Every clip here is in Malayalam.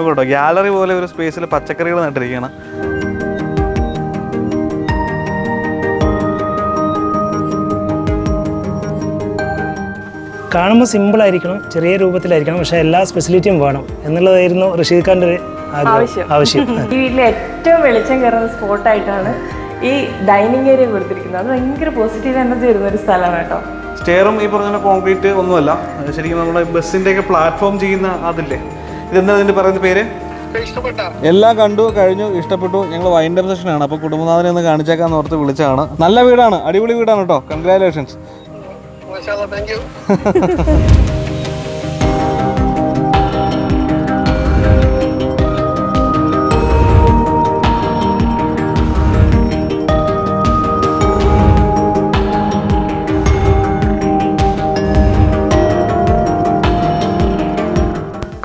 നോക്കട്ടോ ഗ്യാലറി പോലെ ഒരു സ്പേസിൽ പച്ചക്കറികൾ നട്ടിരിക്കുകയാണ്. കാണുമ്പോൾ സിമ്പിൾ ആയിരിക്കണം ചെറിയ രൂപത്തിലായിരിക്കണം പക്ഷേ എല്ലാ സ്പെഷ്യലിറ്റിയും വേണം എന്നുള്ളതായിരുന്നു റഷീദ് ഖാന്റെ ഒരു ആഗ്രഹം ആവശ്യം. ഈ വീട്ടിലെ ഏറ്റവും വെളിച്ചം കയറുന്ന സ്പോട്ടായിട്ടാണ് ഈ ഡൈനിങ് ഏരിയ കൊടുത്തിരിക്കുന്നത്. അത് ഭയങ്കര പോസിറ്റീവ് എനർജി വരുന്ന ഒരു സ്ഥലമാണ് കേട്ടോ. സ്റ്റെയറും ഈ പറഞ്ഞ കോൺക്രീറ്റ് ഒന്നുമല്ല. ശരിക്കും നമ്മുടെ ബസ്സിന്റെ ഒക്കെ പ്ലാറ്റ്ഫോം ചെയ്യുന്ന അതില്ലേ? ഇതെന്താ ഇതിന്റെ പറയുന്ന പേര്? എല്ലാം കണ്ടു കഴിഞ്ഞു ഇഷ്ടപ്പെട്ടു. ഞങ്ങൾ വൈൻഡപ്പ് സെഷനാണ് അപ്പോൾ കുടുംബനാഥനെ ഒന്ന് കാണിച്ചേക്കാന്ന് ഓർത്ത് വിളിച്ചതാണ്. നല്ല വീടാണ്. അടിപൊളി വീടാണ് കേട്ടോ. കൺഗ്രാലേഷൻസ്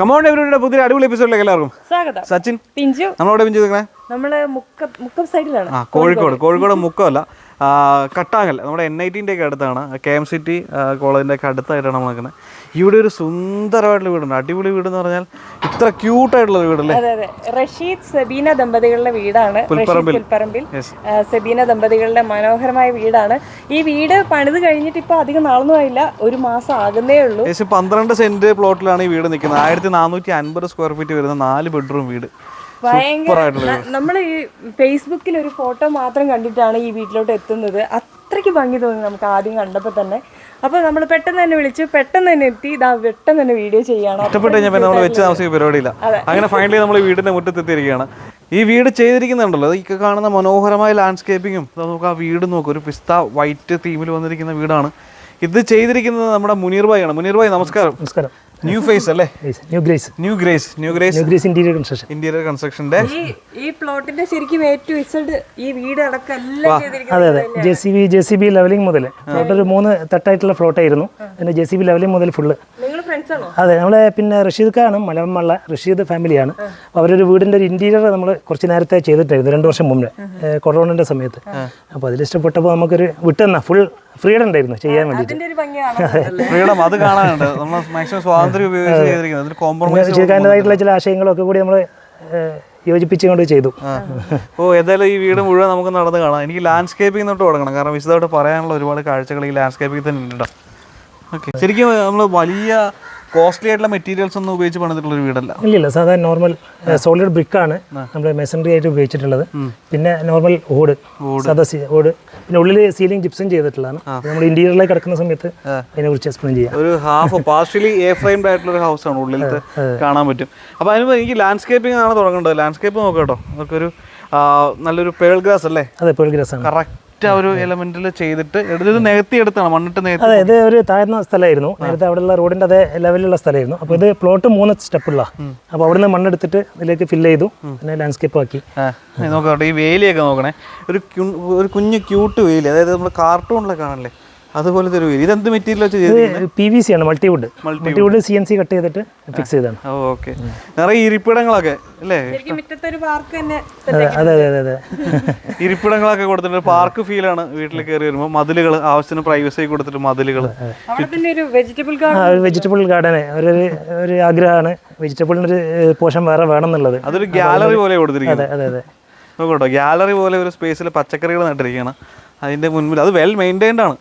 കമൗണ്ട് എവരുടെ പുതിയ അടിപൊളി എപ്പിസോഡിലേക്ക് എല്ലാവർക്കും. സ്വാഗതം. സച്ചിൻ പിഞ്ചു. നമ്മളവിടെ പിഞ്ചു നിൽക്കണേ? നമ്മൾ മുക്കം സൈഡിലാണ്. ആ കോഴിക്കോട്. കോഴിക്കോട്. മുക്കമല്ല. കട്ടാങ്ങൽ. നമ്മുടെ എൻ ഐ ടിന്റെ ഒക്കെ അടുത്താണ്. കെ എം സിറ്റി കോളേജിന്റെ ഒക്കെ അടുത്തായിട്ടാണ് നമ്മൾ നിൽക്കുന്നത് ഇവിടെ ഒരു സുന്ദരമായിട്ടുള്ള വീടുണ്ട്. അടിപൊളി വീട് എന്ന് പറഞ്ഞാൽ ഇത്ര ക്യൂട്ടായിട്ടുള്ള വീടല്ലേ? റഷീദ് സബീന ദമ്പതികളുടെ വീടാണ്. പുൽപ്പറമ്പിൽ. പുൽപ്പറമ്പിൽ. സബീന ദമ്പതികളുടെ മനോഹരമായ വീടാണ്. ഈ വീട് പണിത് കഴിഞ്ഞിട്ട് ഇപ്പൊ അധികം നാളൊന്നും ആയില്ല. ഒരു മാസം ആകുന്നേ ഉള്ളൂ. ഏകദേശം പന്ത്രണ്ട് സെന്റ് പ്ലോട്ടിലാണ് ഈ വീട് നിൽക്കുന്നത്. ആയിരത്തി നാനൂറ്റി അൻപത് സ്ക്വയർ ഫീറ്റ് വരുന്ന നാല് ബെഡ്റൂം വീട്. ഭയങ്കര നമ്മൾ ഈ ഫേസ്ബുക്കിൽ ഒരു ഫോട്ടോ മാത്രം കണ്ടിട്ടാണ് ഈ വീട്ടിലോട്ട് എത്തുന്നത്. അത്രയ്ക്ക് ഭംഗി തോന്നി നമുക്ക് ആദ്യം കണ്ടപ്പോൾ തന്നെ. അപ്പോൾ നമ്മൾ പെട്ടെന്ന് തന്നെ വിളിച്ചു പെട്ടെന്ന് തന്നെ എത്തി. ഇതാ പെട്ടെന്ന് തന്നെ വീഡിയോ ചെയ്യണം. ഇഷ്ടപ്പെട്ട് കഴിഞ്ഞാൽ നമ്മൾ വെച്ച് താമസിക്കുന്ന പരിപാടിയില്ല. അങ്ങനെ ഫൈനലി നമ്മൾ വീടിന്റെ മുറ്റത്തെത്തിയിരിക്കുകയാണ്. ഈ വീട് ചെയ്തിരിക്കുന്നുണ്ടല്ലോ ഈ കാണുന്ന മനോഹരമായ ലാൻഡ്സ്കേപ്പിങ്ങും നമുക്ക് ആ വീട് നോക്കും ഒരു പിസ്ത വൈറ്റ് തീമിൽ വന്നിരിക്കുന്ന വീടാണ്. ഇത് ചെയ്തിരിക്കുന്നത് നമ്മുടെ മുനീർ ഭായി ആണ് മുനീർ ഭായി നമസ്കാരം. നമസ്കാരം. ന്യൂ ഫേസ് അല്ലേ? New grace new grace new grace new grace interior construction interior കൺസ്ട്രക്ഷന്റെ ഈ ഈ പ്ലോട്ടിന്റെ ശരിക്കും എ ടു ഇസഡ് ഈ വീട് അടക്കം എല്ലാം അതെ അതെ. J C B J C B levelling മുതൽ ഫ്ലോട്ട് ഒരു മൂന്ന് തട്ടായിട്ടുള്ള ഫ്ലോട്ടായിരുന്നു അതിന് ജെ സി ബി ലെവലിംഗ് മുതൽ ഫുള്ള് നിങ്ങൾ ഫ്രണ്ട്സ് ആണോ? അതെ നമ്മളെ പിന്നെ റഷീദ് ഖാണ് മലമള്ള റഷീദ് ഫാമിലിയാണ് അവരൊരു വീടിന്റെ ഒരു ഇന്റീരിയർ നമ്മൾ കുറച്ച് നേരത്തെ ചെയ്തിട്ടായിരുന്നു. രണ്ട് വർഷം മുമ്പേ. കൊറോണന്റെ സമയത്ത്. അപ്പോൾ അതിൽ ഇഷ്ടപ്പെട്ടപ്പോൾ നമുക്കൊരു വിട്ടെന്ന. ഫുൾ ഫ്രീഡം ഉണ്ടായിരുന്നു ചെയ്യാൻ വേണ്ടിയിട്ട്. അതിന്റെ ഒരു ഭംഗിയാണ് ഫ്രീഡം അത് കാണാനുണ്ട്. നമ്മൾ മാക്സിമം സ്വാതന്ത്ര്യം ഉപയോഗിച്ച് ചെയ്തിരിക്കുന്നത്. കോംപ്രമൈസ് റഷീദ് ഖാന്റെതായിട്ടുള്ള ചില ആശയങ്ങളൊക്കെ കൂടി നമ്മൾ യോജിപ്പിച്ചുകൊണ്ട് ചെയ്തു. ഓ ഏതായാലും ഈ വീട് മുഴുവൻ നമുക്ക് നടന്ന് കാണാം. എനിക്ക് ലാൻഡ്സ്കേപ്പിംഗ് തൊട്ട് തുടങ്ങണം കാരണം വിശദമായിട്ട് പറയാനുള്ള ഒരുപാട് കാഴ്ചകൾ ഈ ലാൻഡ്സ്കേപ്പിംഗ് തന്നെ ഉണ്ട് ഓക്കെ ശരിക്കും നമ്മൾ വലിയ കോസ്റ്റ്ലി ആയിട്ടുള്ള മെറ്റീരിയൽസ് ഒന്നും ഉപയോഗിച്ച് പണിതിട്ടുള്ള ഒരു വീടല്ല. ഇല്ലില്ല സാധാരണ നോർമൽ സോളിഡ് ബ്രിക്കാണ് നമ്മൾ മെസൻട്രി ആയിട്ട് ഉപയോഗിച്ചിട്ടുള്ളത്. പിന്നെ നോർമൽ ഓട് സാധാ ഓട് പിന്നെ ഉള്ളിൽ സീലിംഗ് ജിപ്സും ചെയ്തിട്ടുള്ളതാണ്. നമ്മൾ ഇന്റീരിയറിലേക്ക് കിടക്കുന്ന സമയത്ത് അതിനെ കുറിച്ച് എക്സ്പ്ലെയിൻ ചെയ്യാം. ഒരു ഹാഫ് പാർഷ്യലി എ ഫ്രെയിംഡ് ആയിട്ടുള്ള ഒരു ഹൗസ് ആണ് ഉള്ളിലത്തെ കാണാൻ പറ്റും. അപ്പോൾ അതിന് എനിക്ക് ലാൻഡ്സ്കേപ്പിംഗ് ആണ് തുടങ്ങേണ്ടത്. ലാൻഡ്സ്കേപ്പ് നോക്കാം കേട്ടോ നമുക്കൊരു നല്ലൊരു പേൾ ഗ്രാസ് അല്ലേ? അതെ പേൾ ഗ്രാസ് ആണ്. കറക്റ്റ് ആ ഒരു എലമെന്റിൽ ചെയ്തിട്ട് എടുത്തത് നികത്തി എടുത്താണ് മണ്ണിട്ട് നികത്തി അതെ ഇത് ഒരു താഴ്ന്ന സ്ഥലമായിരുന്നു. നേരത്തെ അവിടെയുള്ള റോഡിന്റെ അതേ ലെവലിലുള്ള സ്ഥലമായിരുന്നു. അപ്പോൾ ഇത് പ്ലോട്ട് മൂന്ന് സ്റ്റെപ്പുള്ള അപ്പോൾ അവിടുന്ന് മണ്ണെടുത്തിട്ട് ഇതിലേക്ക് ഫില്ല് ചെയ്തു. പിന്നെ ലാൻഡ്സ്കേപ്പ് ആക്കി. നോക്കാം ഈ വേലിയൊക്കെ നോക്കണേ. ഒരു ഒരു കുഞ്ഞു ക്യൂട്ട് വേലി അതായത് നമ്മൾ കാർട്ടൂണിലൊക്കെ കാണല്ലേ? അതുപോലത്തെ ഒരു ഇതെന്ത് മെറ്റീരിയൽ വെച്ച് ചെയ്ത് ഇത് പി വി സി ആണ് multiwood multiwood C N C cut ചെയ്തിട്ട് ഫിക്സ് ചെയ്താണ് ഓക്കെ. നിറയെ ഇരിപ്പിടങ്ങളൊക്കെ അല്ലേ? അതെ അതെ അതെ അതെ. ഇരിപ്പിടങ്ങളൊക്കെ കൊടുത്തിട്ട് പാർക്ക് ആണ് വീട്ടിൽ കയറി വരുമ്പോൾ മതിലുകൾ ആവശ്യത്തിന് പ്രൈവസി കൊടുത്തിട്ട് മതിലുകൾ വെജിറ്റബിൾ ഗാർഡൻ ഒരു ഒരു ഒരു ആഗ്രഹമാണ്. വെജിറ്റബിളിന് ഒരു പോഷൻ വേറെ വേണം എന്നുള്ളത് അതൊരു ഗ്യാലറി പോലെ കൊടുത്തിരിക്കുന്നത് അതെ അതെ നോക്കട്ടോ ഗ്യാലറി പോലെ ഒരു സ്പേസിൽ പച്ചക്കറികൾ നട്ടിരിക്കുകയാണ്. അതിന്റെ മുൻപിൽ അത് വെൽ മെയിന്റൈൻഡ് ആണ്.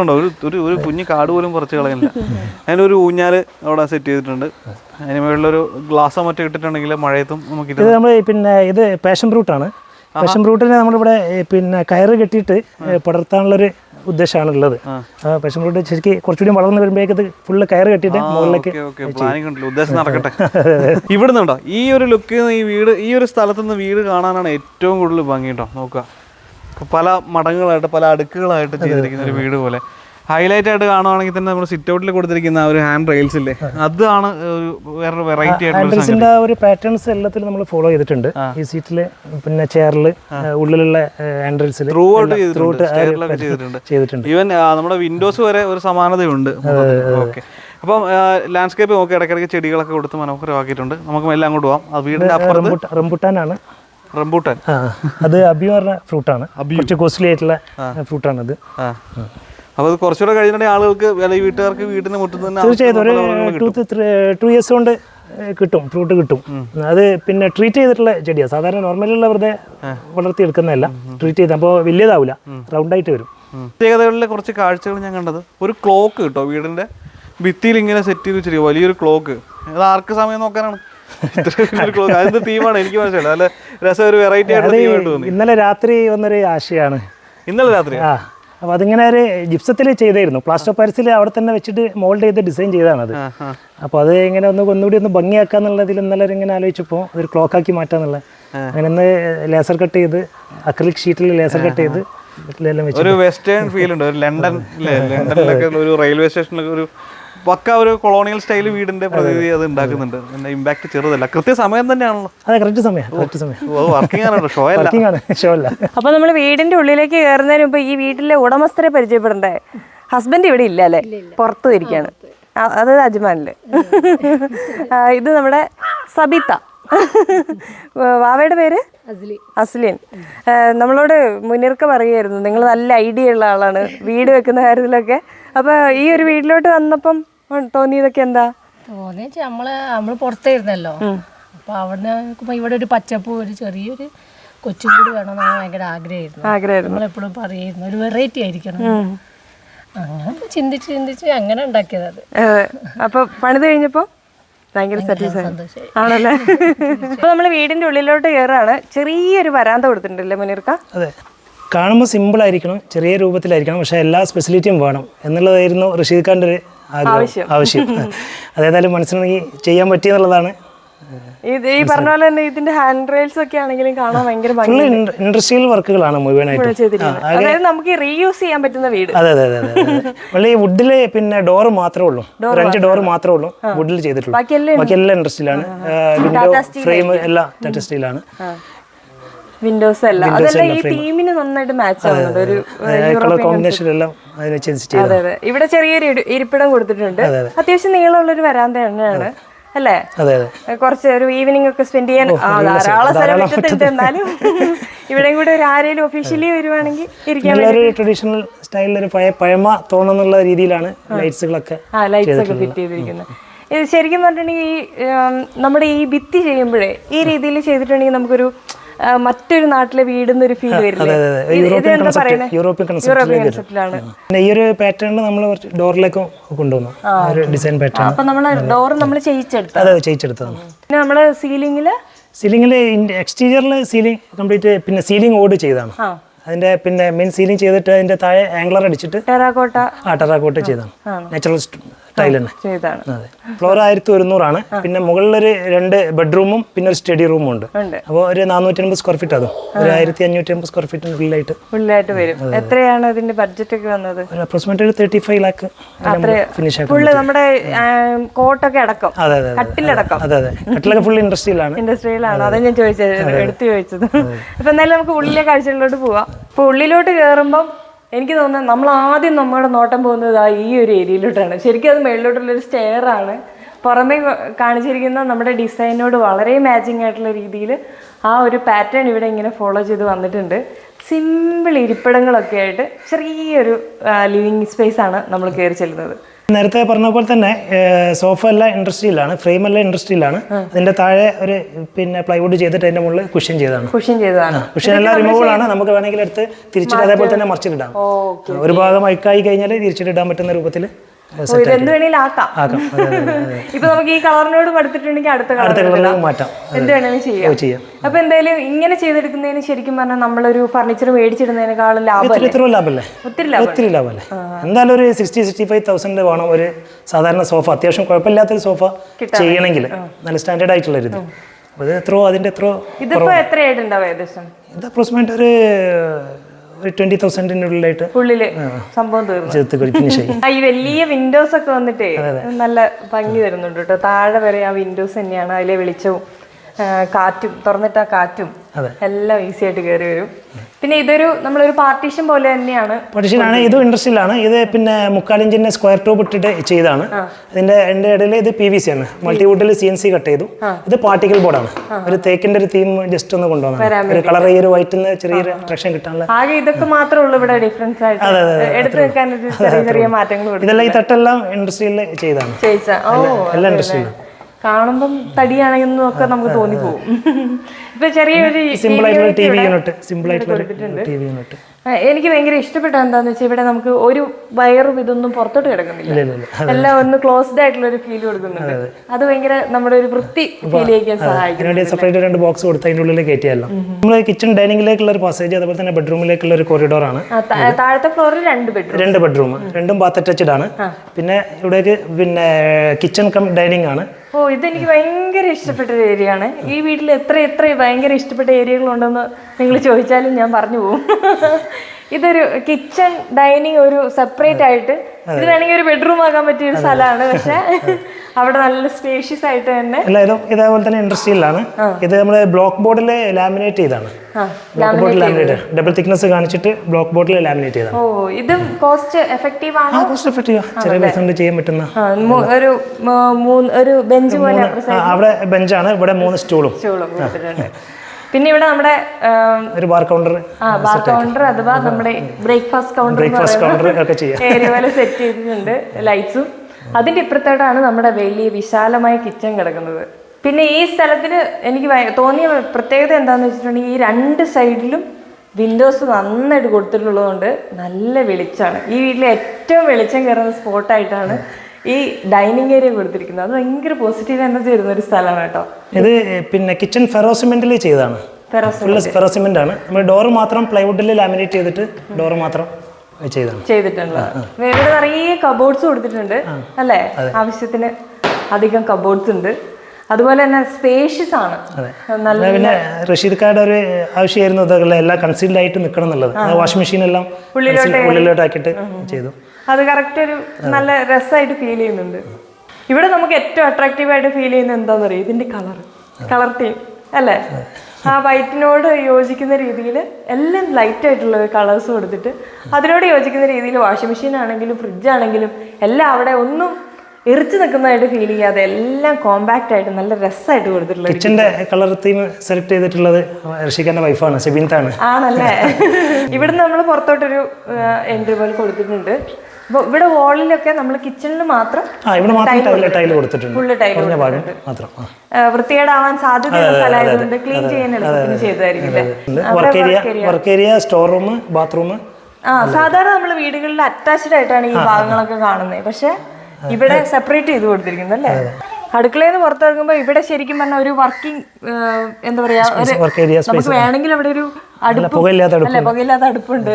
ഉണ്ടോ ഒരു ഒരു ഒരു കുഞ്ഞു കാട് പോലും കുറച്ച് കളയുന്നില്ല. അതിനൊരു ഊഞ്ഞാൽ അവിടെ സെറ്റ് ചെയ്തിട്ടുണ്ട്. അതിന് മുകളിലൊരു ഗ്ലാസ് മറ്റോ ഇട്ടിട്ടുണ്ടെങ്കിൽ മഴയത്തും നമുക്ക് ഇത് നമ്മൾ പിന്നെ ഇത് പാഷൻ ഫ്രൂട്ടാണ് പാഷൻ ഫ്രൂട്ടിനെ നമ്മളിവിടെ പിന്നെ കയറ് കെട്ടിയിട്ട് പടർത്താനുള്ളൊരു ഉദ്ദേശമാണ് ഉള്ളത് പാഷൻ ഫ്രൂട്ട് ശരിക്കും കുറച്ചുകൂടി വളർന്ന് വരുമ്പോഴേക്ക് ഇത് ഫുള്ള് കയറ് കെട്ടിയിട്ട് മുകളിലേക്ക് ഉദ്ദേശം നടക്കട്ടെ. ഇവിടുന്നുണ്ടോ ഈ ഒരു ലുക്ക് ഈ വീട് ഈ ഒരു സ്ഥലത്ത് നിന്ന് വീട് കാണാനാണ് ഏറ്റവും കൂടുതൽ ഭംഗി കേട്ടോ നോക്കുക. പല മടങ്ങുകളായിട്ട് പല അടുക്കുകളായിട്ട് ചെയ്തിരിക്കുന്ന ഒരു വീട് പോലെ. ഹൈലൈറ്റ് ആയിട്ട് കാണുവാണെങ്കിൽ തന്നെ നമ്മൾ സിറ്റ് ഔട്ടിൽ കൊടുത്തിരിക്കുന്ന ഒരു ഹാൻഡ് റെയിൽസ് ഇല്ലേ അതാണ് ഒരു വേറൊരു വെറൈറ്റി ആയിട്ടുള്ള ഒരു പാറ്റേൺസ് എല്ലാത്തിലും നമ്മൾ ഫോളോ ചെയ്തിട്ടുണ്ട്. ഈ സീറ്റിൽ പിന്നെ ചെയറിൽ ഉള്ളിലുള്ള ആൻഡ്രസിൽ ത്രൂ ഔട്ട് ചെയ്തിട്ടുണ്ട്. ഈവൻ നമ്മുടെ വിൻഡോസ് വരെ ഒരു സമാനതയുണ്ട്. ഓക്കെ അപ്പം ലാൻഡ്സ്കേപ്പ് നോക്കി ഇടയ്ക്കിടയ്ക്ക് ചെടികളൊക്കെ കൊടുത്ത് മനോഹരമാക്കിയിട്ടുണ്ട്. നമുക്ക് എല്ലാം അങ്ങോട്ട് പോവാം. വീടിന്റെ അപ്പുറത്ത് റംബുട്ടാ- റംബുട്ടാനാണ്. റംബൂട്ടാൻ. അത് അബി പറഞ്ഞ ഫ്രൂട്ടാണ് കുറച്ച് കോസ്റ്റ്ലി ആയിട്ടുള്ള ഫ്രൂട്ടാണ് അത് ആ. അപ്പോൾ അത് കുറച്ചുകൂടെ കഴിഞ്ഞിട്ടുണ്ടെങ്കിൽ ആളുകൾക്ക് അല്ലെങ്കിൽ വീട്ടുകാർക്ക് വീട്ടിന് മുറ്റത്ത് തന്നെ തീർച്ചയായിട്ടും. ഒരു ആവശ്യമുള്ള ടു ടു ഇയേഴ്സ് കൊണ്ട് കിട്ടും. ഫ്രൂട്ട് കിട്ടും. അത് പിന്നെ ട്രീറ്റ് ചെയ്തിട്ടുള്ള ചെടിയാണ് സാധാരണ നോർമലുള്ള വെറുതെ വളർത്തി എടുക്കുന്നതല്ല ട്രീറ്റ് ചെയ്ത്. അപ്പോൾ വലിയതാവില്ല റൗണ്ട് ആയിട്ട് വരും. പ്രത്യേകതകളിലെ കുറച്ച് കാഴ്ചകൾ ഞാൻ കണ്ടത്. ഒരു ക്ലോക്ക് കിട്ടോ വീടിന്റെ ഭിത്തിയിൽ ഇങ്ങനെ സെറ്റ് ചെയ്ത് വെച്ചിരിക്കും വലിയൊരു ക്ലോക്ക് അത് ആർക്ക് സമയം നോക്കാനാണ്? അതിന്റെ തീമാണ് എനിക്ക് മനസ്സിലായത്. നല്ല രസം ഒരു വെറൈറ്റി തീമായിട്ട് തോന്നി. ഇന്നലെ രാത്രി വന്നൊരു ആശയാണ്. ഇന്നലെ രാത്രി? ആ അപ്പോൾ അതിങ്ങനെ ഒരു ജിപ്സത്തിൽ ചെയ്തായിരുന്നു. പ്ലാസ്റ്റർ പാരിസിൽ അവിടെ തന്നെ വെച്ചിട്ട് മോൾഡ് ചെയ്ത് ഡിസൈൻ ചെയ്താണത്. അപ്പോൾ അത് ഇങ്ങനെ ഒന്ന് ഒന്നുകൂടി ഒന്ന് ഭംഗിയാക്കാന്നുള്ളതിൽ ഇന്നലെ ഒരു ഇങ്ങനെ ആലോചിച്ചപ്പോൾ അതൊരു ക്ലോക്കാക്കി മാറ്റാന്നുള്ള അങ്ങനെ ഒന്ന് ലേസർ കട്ട് ചെയ്ത് അക്രിലിക് ഷീറ്റിൽ ലേസർ കട്ട് ചെയ്ത് ഒരു വെസ്റ്റേൺ ഫീൽ ഉണ്ട്. ഒരു ലണ്ടൻ ലണ്ടനിലൊക്കെ ഒരു റെയിൽവേ സ്റ്റേഷനിലൊക്കെ ഒരു പക്ക ഒരു കൊളോണിയൽ സ്റ്റൈൽ വീടിന്റെ പ്രകൃതി അത്. ഉണ്ടാക്കുന്നുണ്ട്. പിന്നെ ഇമ്പാക്ട് ചെറുതല്ല. തന്നെയാണല്ലോ. അതെ കറക്റ്റ് സമയം കറക്റ്റ് സമയം. വർക്കിംഗ് ആണല്ലോ ഷോ അല്ല. വർക്കിംഗ് ആണ് ഷോ അല്ല. അപ്പൊ നമ്മൾ വീടിന്റെ ഉള്ളിലേക്ക് കയറുന്നതിന് മുമ്പ് ഈ വീട്ടിലെ ഉടമസ്ഥരെ പരിചയപ്പെടണ്ടേ? ഹസ്ബൻഡ് ഇവിടെ ഇല്ല അല്ലേ? പുറത്തു ഇരിക്കാണ്. അത് അജ്മാനിൽ. ഇത് നമ്മുടെ സബിത. വാവയുടെ പേര്? അസ്ലിൻ. നമ്മളോട് മുന്നിർക്ക പറയുമായിരുന്നു നിങ്ങൾ നല്ല ഐഡിയ ഉള്ള ആളാണ്. വീട് വെക്കുന്ന കാര്യത്തിലൊക്കെ. അപ്പൊ ഈ ഒരു വീട്ടിലോട്ട് വന്നപ്പം തോന്നിയതൊക്കെ എന്താ? തോന്നിയ നമ്മൾ നമ്മൾ പുറത്തായിരുന്നല്ലോ. അപ്പൊ അവിടെ നോക്കുമ്പോ ഇവിടെ ഒരു പച്ചപ്പ് ഒരു ചെറിയൊരു കൊച്ചും കൂടി വേണമെന്ന് ഭയങ്കര ആഗ്രഹമായിരുന്നു. ആഗ്രഹമായിരുന്നു. നമ്മളെപ്പോഴും പറയായിരുന്നു ഒരു വെറൈറ്റി ആയിരിക്കണം അങ്ങനെ ചിന്തിച്ച് ചിന്തിച്ച് അങ്ങനെ ഉണ്ടാക്കിയത്. അപ്പൊ പണിത് കഴിഞ്ഞപ്പോ? ഭയങ്കര സാറ്റിസ്ഫൈ സന്തോഷമായി. ആണല്ലേ? അപ്പൊ നമ്മൾ വീടിന്റെ ഉള്ളിലോട്ട് കയറാണ്. ചെറിയൊരു വരാന്ത കൊടുത്തിട്ടുണ്ടല്ലേ മുനീർക്ക? അതെ. കാണുമ്പോൾ സിമ്പിൾ ആയിരിക്കണം ചെറിയ രൂപത്തിലായിരിക്കണം പക്ഷേ എല്ലാ സ്പെസിലിറ്റിയും വേണം. എന്നുള്ളതായിരുന്നു റഷീദ് ഖാന്റെ ഒരു ആഗ്രഹം. ആവശ്യം. അതേതായാലും മനസ്സിലാണെങ്കിൽ ചെയ്യാൻ പറ്റിയെന്നുള്ളതാണ് ഇത് ഈ പറഞ്ഞ പോലെ തന്നെ ഇതിന്റെ ഹാൻഡ് റെയിൽസ് ഒക്കെ ആണെങ്കിലും കാണാൻ ഭയങ്കര ഇൻഡസ്ട്രിയൽ വർക്കുകളാണ് മുഴുവനായിട്ട്. അതായത് നമുക്ക് റീയൂസ് ചെയ്യാൻ പറ്റുന്ന വീട്. അതെ അതെ അതെ അതെ ഈ വുഡിൽ പിന്നെ ഡോർ മാത്രമേ ഉള്ളൂ. അഞ്ച് ഡോർ മാത്രമേ ഉള്ളൂ വുഡിൽ ചെയ്തിട്ടുള്ളൂ. ബാക്കി എല്ലാം ഇൻഡസ്ട്രിയിലാണ്. വിൻഡോ ഫ്രെയിം എല്ലാം ടാറ്റ സ്റ്റീലാണ് വിൻഡോസ് എല്ലാം അതെല്ലാം ഈ തീമിന് നന്നായിട്ട് മാച്ച് ആവുന്നുണ്ട്. ഒരു കളർ കോമ്പിനേഷൻ എല്ലാം അതെ അതെ. ഇവിടെ ചെറിയൊരു ഇരി- ഇരിപ്പിടം കൊടുത്തിട്ടുണ്ട്. അത്യാവശ്യം നീളമുള്ള ഒരു വരാന്ത തന്നെയാണ്. അല്ലേ? കുറച്ച് ഒരു ഈവനിങ് ഒക്കെ സ്പെൻഡ് ചെയ്യാൻ ധാരാളം സ്ഥലം വെച്ചിട്ടുണ്ട് എന്നാലും. ഇവിടെയും കൂടെ ഒരു ആരെങ്കിലും ഒഫീഷ്യലി വരുവാണെങ്കിൽ ഇരിക്കാൻ ട്രഡീഷണൽ സ്റ്റൈലിൽ ഒരു പഴമ തോന്നുന്നുള്ള രീതിയിലാണ് ലൈറ്റ്സുകളൊക്കെ ആ ലൈറ്റ്സ് ഒക്കെ ഫിറ്റ് ചെയ്തിരിക്കുന്നത്. ഇത് ശരിക്കും പറഞ്ഞിട്ടുണ്ടെങ്കിൽ ഈ നമ്മുടെ ഈ ഭിത്തി ചെയ്യുമ്പോഴേ ഈ രീതിയിൽ ചെയ്തിട്ടുണ്ടെങ്കിൽ നമുക്കൊരു മറ്റൊരു നാട്ടിലെ വീടുന്നൊരു ഫീൽ വരുന്നത് യൂറോപ്യൻ കൺസെപ്റ്റിലാണ് ഈ ഒരു പാറ്റേണിൽ നമ്മൾ കുറച്ച് ഡോറിലേക്കും കൊണ്ടുവന്നു. ഒരു ഡിസൈൻ പാറ്റേൺ അപ്പൊ നമ്മൾ ഡോർ നമ്മൾ ചെയ്യിച്ചെടുത്തു അതെ ചെയ്യിച്ചെടുത്തതാണ്. പിന്നെ നമ്മൾ സീലിംഗിൽ സീലിംഗിൽ എക്സ്റ്റീരിയറിൽ സീലിംഗ് കംപ്ലീറ്റ് പിന്നെ സീലിംഗ് ഓട് ചെയ്താണ് അതിന്റെ പിന്നെ മെയിൻ സീലിംഗ് ചെയ്തിട്ട് അതിന്റെ താഴെ ആംഗ്ലർ അടിച്ചിട്ട് ടെറാക്കോട്ട ആ ടെറാക്കോട്ട ചെയ്താണ് നാച്ചുറൽ ടൈൽ തന്നെ അതെ. ഫ്ലോർ ആയിരത്തി ഒരുന്നൂറാണ് പിന്നെ മുകളിലൊരു രണ്ട് ബെഡ്റൂമും പിന്നെ ഒരു സ്റ്റഡി റൂമും ഉണ്ട്. അപ്പോൾ ഒരു നാനൂറ്റി അമ്പത് സ്ക്വയർ ഫീറ്റ് അതും ഒരു ആയിരത്തി അഞ്ഞൂറ്റി അമ്പത് സ്ക്വയർ ഫീറ്റിനുള്ളിലായിട്ട് ഉള്ളിലായിട്ട് വരും. എത്രയാണ് അതിന്റെ ബഡ്ജറ്റ് ഒക്കെ വന്നത്? ഒരു അപ്രോക്സിമേറ്റ് ഒരു തേർട്ടി ഫൈവ് ലാക്ക് ഫിനിഷ് ആക്കും നമ്മുടെ കോട്ടൊക്കെ അടക്കം. അതെ അതെ അതെ. കട്ടിലടക്കം. അതെ അതെ. കട്ടിലൊക്കെ ഫുൾ ഇൻഡസ്ട്രിയിലാണ് ഇൻഡസ്ട്രിയിലാണ് അതാ ഞാൻ ചോദിച്ചത്. എടുത്തു ചോദിച്ചത്. അപ്പൊ എന്തായാലും നമുക്ക് ഉള്ളിലെ കാഴ്ചകളിലോട്ട് പോവാം. അപ്പൊ ഉള്ളിലോട്ട് കയറുമ്പം എനിക്ക് തോന്നുന്നത് നമ്മൾ ആദ്യം നമ്മുടെ നോട്ടം പോകുന്നത് ആ ഈ ഒരു ഏരിയയിലോട്ടാണ്. ശരിക്കും അത് മേളിലോട്ടുള്ളൊരു സ്റ്റെയറാണ് പുറമേ കാണിച്ചിരിക്കുന്ന നമ്മുടെ ഡിസൈനോട് വളരെ മാച്ചിങ് ആയിട്ടുള്ള രീതിയിൽ ആ ഒരു പാറ്റേൺ ഇവിടെ ഇങ്ങനെ ഫോളോ ചെയ്ത് വന്നിട്ടുണ്ട്. സിമ്പിൾ ഇരിപ്പിടങ്ങളൊക്കെ ആയിട്ട് ചെറിയൊരു ലിവിങ് സ്പേസ് ആണ് നമ്മൾ കയറി ചെല്ലുന്നത്. നേരത്തെ പറഞ്ഞ പോലെ തന്നെ സോഫ എല്ലാം ഇൻഡസ്ട്രിയിലാണ് ഫ്രെയിം എല്ലാം ഇൻഡസ്ട്രിയിലാണ് അതിന്റെ താഴെ ഒരു പിന്നെ പ്ലൈവുഡ് ചെയ്തിട്ട് അതിന്റെ മുകളിൽ കുഷ്യൻ ചെയ്തതാണ്. കുഷൻ ചെയ്തതാണ്. കുഷ്യൻ എല്ലാം റിമൂവബിൾ ആണ്. നമുക്ക് വേണമെങ്കിൽ എടുത്ത് തിരിച്ചിട്ട് അതേപോലെ തന്നെ മറിച്ചിട്ടിടാം. ഒരു ഭാഗം അഴുക്കായി കഴിഞ്ഞാൽ തിരിച്ചിട്ടിടാൻ പറ്റുന്ന രൂപത്തിൽ എന്ത് വേണേലും ആക്കാം. ഇപ്പൊ നമുക്ക് ഈ കളറിനോട് പഠിത്തിട്ടുണ്ടെങ്കിൽ അടുത്ത കളർ മാറ്റാം. എന്ത് വേണേലും ചെയ്യാം. ഓ, അപ്പൊ എന്തായാലും ഇങ്ങനെ ചെയ്തെടുക്കുന്നതിന് ശരിക്കും പറഞ്ഞാൽ നമ്മളൊരു ഫർണിച്ചർ മേടിച്ചിടുന്നതിനേക്കാളും ലാഭം ഒത്തിരി ലാഭം ഒത്തിരി ലാഭമല്ലേ? എന്തായാലും ഒരു സിക്സ്റ്റി സിക്സ്റ്റി ഫൈവ് തൗസൻഡ് വേണം ഒരു സാധാരണ സോഫ അത്യാവശ്യം കുഴപ്പമില്ലാത്തൊരു സോഫ ചെയ്യണമെങ്കിൽ. നല്ല സ്റ്റാൻഡേർഡ് ആയിട്ടുള്ള ഒരു ഇത്. ഇത് എത്രയോ അതിന്റെ എത്രയോ ഇതിപ്പോ എത്രയായിട്ടുണ്ടാവും ഏകദേശം? ഇത് അപ്രോക്സിമേറ്റ് ഒരു ട്വന്റി തൗസൻഡിന്റെ ഉള്ളിലായിട്ട് ഉള്ളിൽ സംഭവം തീർന്നു. ഫിനിഷ് ആയി ഈ വലിയ വിൻഡോസ് ഒക്കെ വന്നിട്ടേ നല്ല ഭംഗി തരുന്നുണ്ട് കേട്ടോ. താഴെ വരെ ആ വിൻഡോസ് തന്നെയാണ് അതിലെ വെളിച്ചവും കാറ്റും തുറന്നിട്ട കാറ്റും എല്ലാം ഈസി ആയിട്ട് കയറി വരും. പിന്നെ ഇതൊരു നമ്മളൊരു പാർട്ടീഷൻ പോലെ തന്നെയാണ് പൊട്ടിഷനാണ് ഇതും ഇൻഡസ്ട്രിയിലാണ് ഇത് പിന്നെ മുക്കാലിഞ്ചിന്റെ സ്ക്വയർ ട്യൂബ് ഇട്ടിട്ട് ചെയ്താണ് ഇതിന്റെ എന്റെ ഇടയിൽ ഇത് പി വി സി ആണ്. മൾട്ടിവുഡിൽ സി എൻ സി കട്ട് ചെയ്തു. ഇത് പാർട്ടിക്കൽ ബോർഡാണ് ഒരു തേക്കിന്റെ ഒരു തീം ജസ്റ്റ് ഒന്ന് കൊണ്ടുവന്നു ഒരു കളർ ഈ ഒരു വൈറ്റിൽ ചെറിയൊരു അട്രാക്ഷൻ കിട്ടാനുള്ള ആകെ ഇതൊക്കെ മാത്രമേ ഉള്ളൂ ഇവിടെ ഡിഫറൻസ് ആയിട്ട്. എടുത്തു വെക്കാൻ ചെറിയ ചെറിയ മാറ്റങ്ങൾ ഇതെല്ലാം ഈ തട്ടെല്ലാം ഇൻഡസ്ട്രിയിൽ ചെയ്താണ് എല്ലാം ഇൻഡസ്ട്രിയിലാണ് കാണുമ്പം തടിയാണെന്നും ഒക്കെ നമുക്ക് തോന്നിപ്പോവും. ഇപ്പൊ ചെറിയൊരു സിമ്പിൾ ആയിട്ടുള്ള ടി വി യൂണിറ്റ് സിമ്പിൾ ആയിട്ടുള്ള ടി വി യൂണിറ്റ്. എനിക്ക് ഭയങ്കര ഇഷ്ടപ്പെട്ട എന്താന്ന് വെച്ചാൽ ഇവിടെ നമുക്ക് ഒരു വയറും ഇതൊന്നും പുറത്തോട്ട് കിടക്കുന്നില്ല. എല്ലാം ഒന്ന് ക്ലോസ്ഡ് ആയിട്ടുള്ള ഒരു ഫീൽ കൊടുക്കുന്നുണ്ട്. അത് ഭയങ്കര നമ്മുടെ ഒരു വൃത്തി ഫീൽ ചെയ്യാൻ സഹായിക്കും സെപ്പറേറ്റ് രണ്ട് ബോക്സ് കൊടുത്ത് അതിന്റെ ഉള്ളിൽ കയറ്റിയല്ലോ നമ്മൾ കിച്ചൺ ഡൈനിങ്ങിലേക്കുള്ള ഒരു പാസേജ് അതുപോലെ തന്നെ ബെഡ്റൂമിലേക്കുള്ള ഒരു കോറിഡോർ ആണ്. താഴത്തെ ഫ്ലോറിൽ രണ്ട് ബെഡ്റൂം രണ്ട് ബെഡ്റൂം രണ്ടും ബാത്ത് അറ്റാച്ച്ഡ് ആണ്. പിന്നെ ഇവിടേക്ക് പിന്നെ കിച്ചൺ കം ഡൈനിങ് ആണ്. ഓ ഇതെനിക്ക് ഭയങ്കര ഇഷ്ടപ്പെട്ട ഒരു ഏരിയ ആണ് ഈ വീട്ടിൽ എത്ര എത്ര ഭയങ്കര ഇഷ്ടപ്പെട്ട ഏരിയകളുണ്ടെന്ന് നിങ്ങൾ ചോദിച്ചാലും ഞാൻ പറഞ്ഞു പോകും. ഇതൊരു കിച്ചൺ ഡൈനിങ് ഒരു സെപ്പറേറ്റ് ആയിട്ട് ഇത് വേണമെങ്കിൽ ഒരു ബെഡ്റൂം ആകാൻ പറ്റിയ ഒരു സ്ഥലമാണ് പക്ഷെ അവിടെ നല്ല സ്പേഷ്യസ് ആയിട്ട് തന്നെ എല്ലാവരും ഇതേപോലെ തന്നെ ഇൻഡസ്ട്രിയിലാണ് ഇത് നമ്മൾ ബ്ലോക്ക് ബോർഡിൽ ലാമിനേറ്റ് ചെയ്താണ്. ബ്ലോക്ക് ബോർഡിൽ ലാമിനേറ്റ് ഡബിൾ തിക്നെസ് കാണിച്ചിട്ട് ബ്ലോക്ക് ബോർഡിൽ ലാമിനേറ്റ് ചെയ്താണ്. ഓ ഇത് കോസ്റ്റ് എഫക്റ്റീവ് ആണ്? കോസ്റ്റ് എഫക്റ്റീവ് ചെറിയ പൈസ കൊണ്ട് ചെയ്യാൻ പറ്റുന്ന ഒരു ഒരു ബെഞ്ച് പോലെ അവിടെ ബെഞ്ചാണ് ഇവിടെ മൂന്ന് സ്റ്റൂളും സ്റ്റൂളും പിന്നെ ഇവിടെ നമ്മുടെ ഒരു ബാർ കൗണ്ടർ ആ ബാർ കൗണ്ടർ അഥവാ നമ്മുടെ ബ്രേക്ക്ഫാസ്റ്റ് കൗണ്ടർ ബ്രേക്ക്ഫാസ്റ്റ് കൗണ്ടർ ഒക്കെ ചെയ്യാം. ഏരിയ പോലെ സെറ്റ് ചെയ്തിട്ടുണ്ട് ലൈറ്റ്സും അതിന്റെ ഇപ്പുറത്തോട്ടാണ് നമ്മുടെ വലിയ വിശാലമായ കിച്ചൺ കിടക്കുന്നത്. പിന്നെ ഈ സ്ഥലത്തിന് എനിക്ക് തോന്നിയ പ്രത്യേകത എന്താണെന്ന് വെച്ചിട്ടുണ്ടെങ്കിൽ ഈ രണ്ട് സൈഡിലും വിൻഡോസ് നന്നായിട്ട് കൊടുത്തിട്ടുള്ളതുകൊണ്ട് നല്ല വെളിച്ചമാണ്. ഈ വീട്ടിലെ ഏറ്റവും വെളിച്ചം കയറുന്ന സ്പോട്ടായിട്ടാണ് ഈ ഡൈനിങ് ഏരിയ കൊടുത്തിരിക്കുന്നത് അത് ഭയങ്കര പോസിറ്റീവ് എനർജി വരുന്ന ഒരു സ്ഥലമാണ് കേട്ടോ. ഇത് പിന്നെ കിച്ചൺ ഫെറോസിമെന്റിൽ ചെയ്തതാണ്. ടെറസ് ഫുള്ള് ഫെറോസിമെന്റ് ആണ്. നമ്മൾ ഡോർ മാത്രം പ്ലൈവുഡിൽ ലാമിനേറ്റ് ചെയ്തിട്ട് ഡോർ മാത്രം ചെയ്തതാണ്. ഇവിടെ നിറയെ കബോർഡ്സ് കൊടുത്തിട്ടുണ്ട് അല്ലേ? ആവശ്യത്തിന് അധികം കബോർഡ്സ് ഉണ്ട്. അതുപോലെ തന്നെ സ്പേഷ്യസ് ആണ്. നല്ല പിന്നെ റഷീദ് കാർഡ് ഒരു ആവശ്യമായിരുന്നു. എല്ലാം കൺസീൽഡ് ആയിട്ട് നിൽക്കണം എന്നുള്ളത്. വാഷിംഗ് മെഷീൻ എല്ലാം ഉള്ളിലോട്ടാക്കിയിട്ട് ചെയ്തു. അത് കറക്റ്റ് ഒരു നല്ല രസമായിട്ട് ഫീൽ ചെയ്യുന്നുണ്ട്. ഇവിടെ നമുക്ക് ഏറ്റവും അട്രാക്റ്റീവ് ആയിട്ട് ഫീൽ ചെയ്യുന്നത് എന്താണെന്ന് അറിയാം? ഇതിന്റെ കളർ കളർ തീം അല്ലേ? ആ വൈറ്റിനോട് യോജിക്കുന്ന രീതിയിൽ എല്ലാം ലൈറ്റ് ആയിട്ടുള്ള കളേഴ്സ് കൊടുത്തിട്ട് അതിനോട് യോജിക്കുന്ന രീതിയിൽ വാഷിംഗ് മെഷീൻ ആണെങ്കിലും ഫ്രിഡ്ജ് ആണെങ്കിലും എല്ലാം അവിടെ ഒന്നും എറിച്ചു നിൽക്കുന്നതായിട്ട് ഫീൽ ചെയ്യാതെ എല്ലാം കോമ്പാക്റ്റ് ആയിട്ട് നല്ല രസമായിട്ട് കൊടുത്തിട്ടുള്ള കിച്ചന്റെ കളർ തീം സെലക്ട് ചെയ്തിട്ടുള്ളത് വൈഫാണ് സെബിൻത്താണ് ആണല്ലേ? ഇവിടുന്ന് നമ്മൾ പുറത്തോട്ടൊരു എൻട്രി പോലെ കൊടുത്തിട്ടുണ്ട്. ഇവിടെ വാളിലൊക്കെ നമ്മൾ കിച്ചണിൽ മാത്രം ഇവിടെ മാത്രം കൊടുത്തിട്ടുണ്ട്. ഫുള്ള് ടൈൽ മാത്രം. വൃത്തികേടാവാൻ സാധ്യതയുള്ള സ്ഥലമായതുകൊണ്ട് ക്ലീൻ ചെയ്യാൻ എളുപ്പത്തിന് work area store room bathroom ആ സാധാരണ നമ്മൾ വീടുകളിൽ അറ്റാച്ച്ഡ് ആയിട്ടാണ് ഈ ഭാഗങ്ങളൊക്കെ കാണുന്നത്. പക്ഷെ ഇവിടെ സെപ്പറേറ്റ് ചെയ്ത് കൊടുത്തിരിക്കുന്നു അല്ലേ? അടുക്കളയിൽ നിന്ന് പുറത്തിറങ്ങുമ്പോൾ ഇവിടെ ശരിക്കും പറഞ്ഞ ഒരു വർക്കിംഗ് എന്താ പറയാ നമുക്ക് വേണമെങ്കിൽ അവിടെ ഒരു അടുപ്പ് പുകയില്ലാത്ത അടുപ്പുണ്ട്.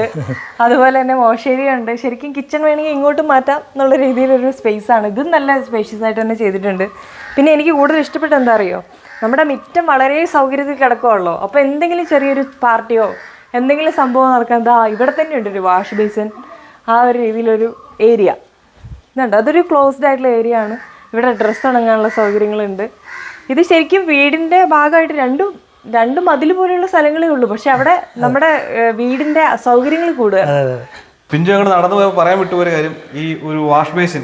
അതുപോലെ തന്നെ മോശേരിയുണ്ട് ശരിക്കും കിച്ചൺ വേണമെങ്കിൽ ഇങ്ങോട്ട് മാറ്റാം എന്നുള്ള രീതിയിലൊരു സ്പേസ് ആണ്. ഇതും നല്ല സ്പേഷ്യസ് ആയിട്ട് തന്നെ ചെയ്തിട്ടുണ്ട്. പിന്നെ എനിക്ക് കൂടുതൽ ഇഷ്ടപ്പെട്ട എന്താ അറിയോ? നമ്മുടെ മിറ്റം വളരെ സൗകര്യത്തിൽ കിടക്കുമല്ലോ അപ്പോൾ എന്തെങ്കിലും ചെറിയൊരു പാർട്ടിയോ എന്തെങ്കിലും സംഭവം നടക്കാൻ ദാ ഇവിടെ തന്നെ ഉണ്ട് ഒരു വാഷ് ബേസിൻ ആ ഒരു രീതിയിലൊരു ഏരിയ ഇതുണ്ട്. അതൊരു ക്ലോസ്ഡ് ആയിട്ടുള്ള ഏരിയ ആണ്. ഇവിടെ ഡ്രസ്സ് ഉണങ്ങാനുള്ള സൗകര്യങ്ങളുണ്ട്. ഇത് ശരിക്കും വീടിന്റെ ഭാഗമായിട്ട് രണ്ടും രണ്ട് മതിൽ പോലെയുള്ള സ്ഥലങ്ങളേ ഉള്ളൂ. പക്ഷെ അവിടെ നമ്മുടെ വീടിന്റെ വീടിന്റെ സൗകര്യങ്ങൾ കൂടുക. പിഞ്ചു ഞങ്ങൾ നടന്നു പോയപ്പോൾ പറയാൻ വിട്ടുപോയ കാര്യം. ഈ ഒരു വാഷ് ബേസിൻ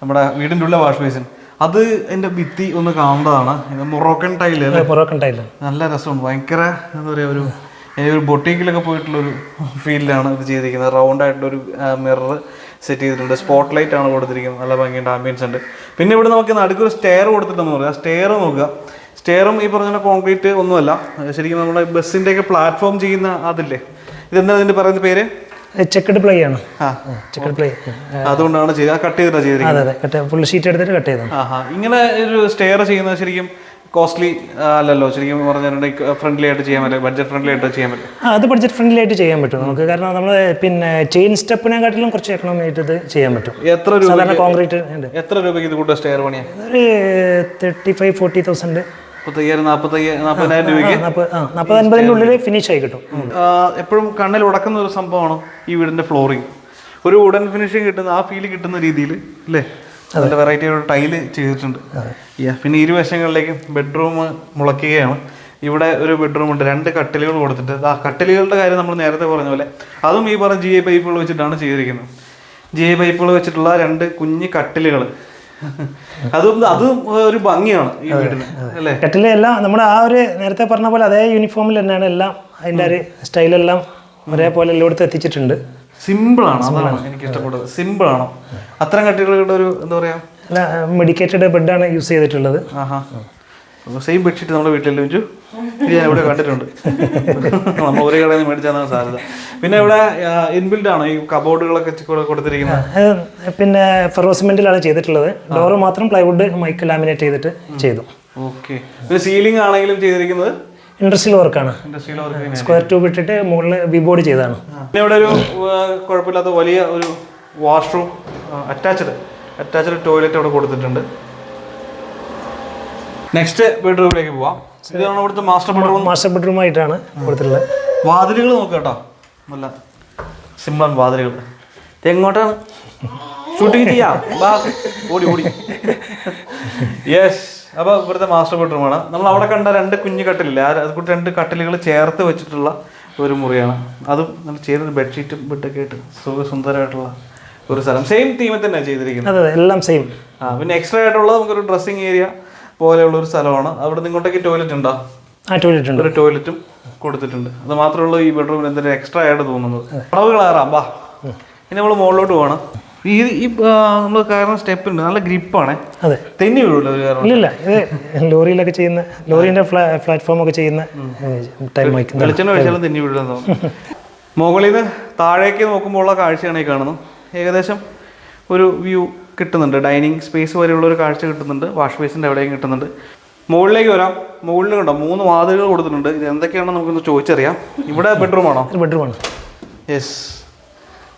നമ്മുടെ വീടിന്റെ ഉള്ള വാഷ് ബേസിൻ അത് എന്റെ ഭിത്തി ഒന്ന് കാണേണ്ടതാണ് ഇത് Moroccan tile Moroccan tile tile. നല്ല രസമാണ് ഭയങ്കര എന്താ പറയുക ഒരു ഒരു ബൊട്ടീക്കിലൊക്കെ പോയിട്ടുള്ളൊരു ഫീലിലാണ് ഇത് ചെയ്തിരിക്കുന്നത്. റൗണ്ട് ആയിട്ടുള്ള ഒരു മിറർ സെറ്റ് ചെയ്തിട്ടുണ്ട്. സ്പോട്ട് ലൈറ്റ് ആണ് കൊടുത്തിരിക്കുന്നത്. നല്ല ഭംഗിയുണ്ട് ആംബിയൻസ് ഉണ്ട്. പിന്നെ ഇവിടെ നമുക്ക് നടുക്കൊരു സ്റ്റെയർ കൊടുത്തിട്ടുണ്ടെന്ന് പറയുക സ്റ്റെയർ നോക്കുക. സ്റ്റെയറും ഈ പറഞ്ഞ കോൺക്രീറ്റ് ഒന്നുമല്ല. ശരിക്കും നമ്മുടെ ബസ്സിന്റെ ഒക്കെ പ്ലാറ്റ്ഫോം ചെയ്യുന്ന അതില്ലേ? ഇതെന്താ ഇതിന്റെ പറയുന്ന പേര്? ചെക്കഡ് പ്ലേ ആണ്. ചെക്കഡ് പ്ലേ അതുകൊണ്ടാണ് കട്ട് ചെയ്തിട്ടാണ് ചെയ്തിരിക്കുന്നത്. അതെ അതെ. കട്ട് ഫുൾ ഷീറ്റ് എടുത്തിട്ട് കട്ട് ചെയ്താണ് ആഹാ. ഇങ്ങനെ ഒരു സ്റ്റെയർ ചെയ്യുന്നത് ശരിക്കും കോസ്റ്റ്ലി അല്ലല്ലോ. ശരിക്കും പറഞ്ഞിട്ടുണ്ടെങ്കിൽ ഫ്രണ്ട്ലി ആയിട്ട് ചെയ്യാൻ പറ്റും ബഡ്ജറ്റ് ഫ്രണ്ട്ലി ആയിട്ട് ചെയ്യാൻ പറ്റും അത് ബഡ്ജറ്റ് ഫ്രണ്ട്ലി ആയിട്ട് ചെയ്യാൻ പറ്റും. നമുക്ക് കാരണം നമ്മൾ പിന്നെ ചെയിൻ സ്റ്റെപ്പിനെക്കാട്ടിലും കുറച്ച് എക്കണോമി ആയിട്ട് ഇത് ചെയ്യാൻ പറ്റും. എത്ര രൂപ കോൺക്രീറ്റ് എത്ര രൂപയ്ക്ക് ഇത് കൂട്ടുക സ്റ്റെയർ പണിയാൻ ഒരു തേർട്ടി ഫൈവ് ഫോർട്ടി തൗസൻഡ് ഉള്ളിൽ ഫിനിഷ് ആയി കിട്ടും. എപ്പോഴും കണ്ണിൽ ഉടക്കുന്ന ഒരു സംഭവമാണ് ഈ വീടിന്റെ ഫ്ലോറിംഗ് ഒരു ഉടൻ ഫിനിഷിങ് കിട്ടുന്ന ആ ഫീൽ കിട്ടുന്ന രീതിയിൽ അല്ലേ? അതിന്റെ വെറൈറ്റി ഒരു ടൈൽ ചെയ്തിട്ടുണ്ട്. പിന്നെ ഇരുവശങ്ങളിലേക്കും ബെഡ്റൂം മുളയ്ക്കുകയാണ്. ഇവിടെ ഒരു ബെഡ്റൂം ഉണ്ട്. രണ്ട് കട്ടിലുകൾ കൊടുത്തിട്ട്. ആ കട്ടിലുകളുടെ കാര്യം നമ്മൾ നേരത്തെ പറഞ്ഞ പോലെ അതും ഈ പറഞ്ഞ ജി ഐ പൈപ്പുകൾ വെച്ചിട്ടാണ് ചെയ്തിരിക്കുന്നത്. ജി ഐ പൈപ്പുകൾ വെച്ചിട്ടുള്ള രണ്ട് കുഞ്ഞ് കട്ടിലുകൾ. അതും അതും ഒരു ഭംഗിയാണ് ഈ വീടിന് അല്ലേ? കട്ടിലെ എല്ലാം നമ്മുടെ ആ ഒരു നേരത്തെ പറഞ്ഞ പോലെ അതേ യൂണിഫോമിൽ തന്നെയാണ് എല്ലാം അതിന്റെ ഒരു സ്റ്റൈലെല്ലാം ഒരേപോലെ എല്ലായിടത്തും എത്തിച്ചിട്ടുണ്ട്. സിമ്പിൾ ആണ്? അതാണ് എനിക്ക് ഇഷ്ടപ്പെട്ടത് സിമ്പിൾ ആണ്? അത്തരം കട്ടികളുടെ ഒരു എന്താ പറയാ? അല്ല മെഡിക്കേറ്റഡ് ബെഡാണ് യൂസ് ചെയ്തിട്ടുള്ളത്. ആഹാ. സെയിം ബെഡ്ഷീറ്റ് നമ്മുടെ വീട്ടിൽ ഇത് ഞാൻ ഇവിടെ കണ്ടിട്ടുണ്ട്. നമ്മൾ ഒരേ കടയിൽ നിന്ന് മേടിച്ചാൽ സാധ്യത. പിന്നെ ഇവിടെ ഇൻബിൽഡ് ആണോ? ഈ കബോർഡുകളൊക്കെ കൊടുത്തിരിക്കുന്നത്. പിന്നെ ഫെറോസിമെന്റിലാണ് ചെയ്തിട്ടുള്ളത്. ഡോറ് മാത്രം പ്ലൈവുഡ് മൈക്ക് ലാമിനേറ്റ് ചെയ്തിട്ട് ചെയ്തു. ഓക്കെ സീലിംഗ് ആണെങ്കിലും ചെയ്തിരിക്കുന്നത്? ഇൻഡസ്ട്രിയൽ വർക്കാണ്. സ്ക്വയർ ട്യൂബ് ഇട്ടിട്ട് മുകളിൽ വിബോർഡ് ചെയ്താണ് പിന്നെ ഇവിടെ ഒരു കുഴപ്പമില്ലാത്ത വലിയ ഒരു വാഷ്റൂം അറ്റാച്ച്ഡ് അറ്റാച്ച്ഡ് ടോയ്ലറ്റ് അവിടെ കൊടുത്തിട്ടുണ്ട്. നെക്സ്റ്റ് ബെഡ്റൂമിലേക്ക് പോവാം. ഇതാണ് ഇവിടുത്തെ മാസ്റ്റർ ബെഡ്റൂം മാസ്റ്റർ ബെഡ്റൂം ആയിട്ടാണ് കൊടുത്തിട്ടുള്ളത്. വാതിലുകൾ നോക്കുക കേട്ടോ. നല്ല സിമ്പിൾ വാതിലുകൾ. എങ്ങോട്ടാണ്? ഷൂട്ടിങ് ചെയ്യാം. ഓടി ഓടി. യെസ് അപ്പോൾ ഇവിടുത്തെ മാസ്റ്റർ ബെഡ്റൂമാണ് നമ്മൾ അവിടെ കണ്ട രണ്ട് കുഞ്ഞു കട്ടിലില്ലേ? ആ അത് കൂടി രണ്ട് കട്ടിലുകൾ ചേർത്ത് വെച്ചിട്ടുള്ള ഒരു മുറിയാണ്. അതും നമ്മൾ ചെയ്ത ബെഡ്ഷീറ്റും ബെഡൊക്കെ ആയിട്ട് സുഖ സുന്ദരമായിട്ടുള്ള ഒരു സ്ഥലം. സെയിം തീമിൽ തന്നെ ചെയ്തിരിക്കുന്നത്. അതെ എല്ലാം സെയിം ആ പിന്നെ എക്സ്ട്രാ ആയിട്ടുള്ളത് നമുക്കൊരു ഡ്രസ്സിങ് ഏരിയ പോലെയുള്ള ഒരു സ്ഥലമാണ്. അവിടെ നിന്ന് ഇങ്ങോട്ടേക്ക് ടോയ്ലറ്റ് ഉണ്ടോ? ആ ടോയ്ലറ്റ് ഉണ്ട്. ഒരു ടോയ്ലറ്റും കൊടുത്തിട്ടുണ്ട്. അത് മാത്രമേ ഉള്ളൂ ഈ ബെഡ്റൂമിൽ എന്തെങ്കിലും എക്സ്ട്രാ ആയിട്ട് തോന്നുന്നത്. അളവുകളാറാം വാ. ഇനി നമ്മൾ മുകളിലോട്ട് പോകണം ഈ ഈ നമ്മൾ കാരണം സ്റ്റെപ്പ് ഉണ്ട് നല്ല ഗ്രിപ്പാണ്. അതെ. തെന്നി കാരണം? ഇല്ലില്ല. ഇത് ലോറിയിലൊക്കെ ചെയ്യുന്ന ലോറിന്റെ പ്ലാറ്റ്ഫോം ഒക്കെ ചെയ്യുന്ന ടൈം വെളിച്ചെണ്ണ വെച്ചാലും തെന്നി തോന്നുന്നു. മുകളിൽ നിന്ന് താഴേക്ക് നോക്കുമ്പോൾ ഉള്ള കാഴ്ചയാണ് ഈ കാണുന്നത്. ഏകദേശം ഒരു വ്യൂ കിട്ടുന്നുണ്ട്. ഡൈനിങ് സ്പേസ് വരെയുള്ള ഒരു കാഴ്ച കിട്ടുന്നുണ്ട്. വാഷ് ബേസിന്റെ അവിടെയും കിട്ടുന്നുണ്ട്. മുകളിലേക്ക് വരാം. മുകളിൽ കണ്ടോ? മൂന്ന് വാതിലുകൾ കൊടുത്തിട്ടുണ്ട്. ഇത് എന്തൊക്കെയാണെന്ന് നമുക്കൊന്ന് ചോദിച്ചറിയാം. ഇവിടെ ബെഡ്റൂമാണോ ബെഡ്റൂം ബെഡ്റൂമാണ് യെസ്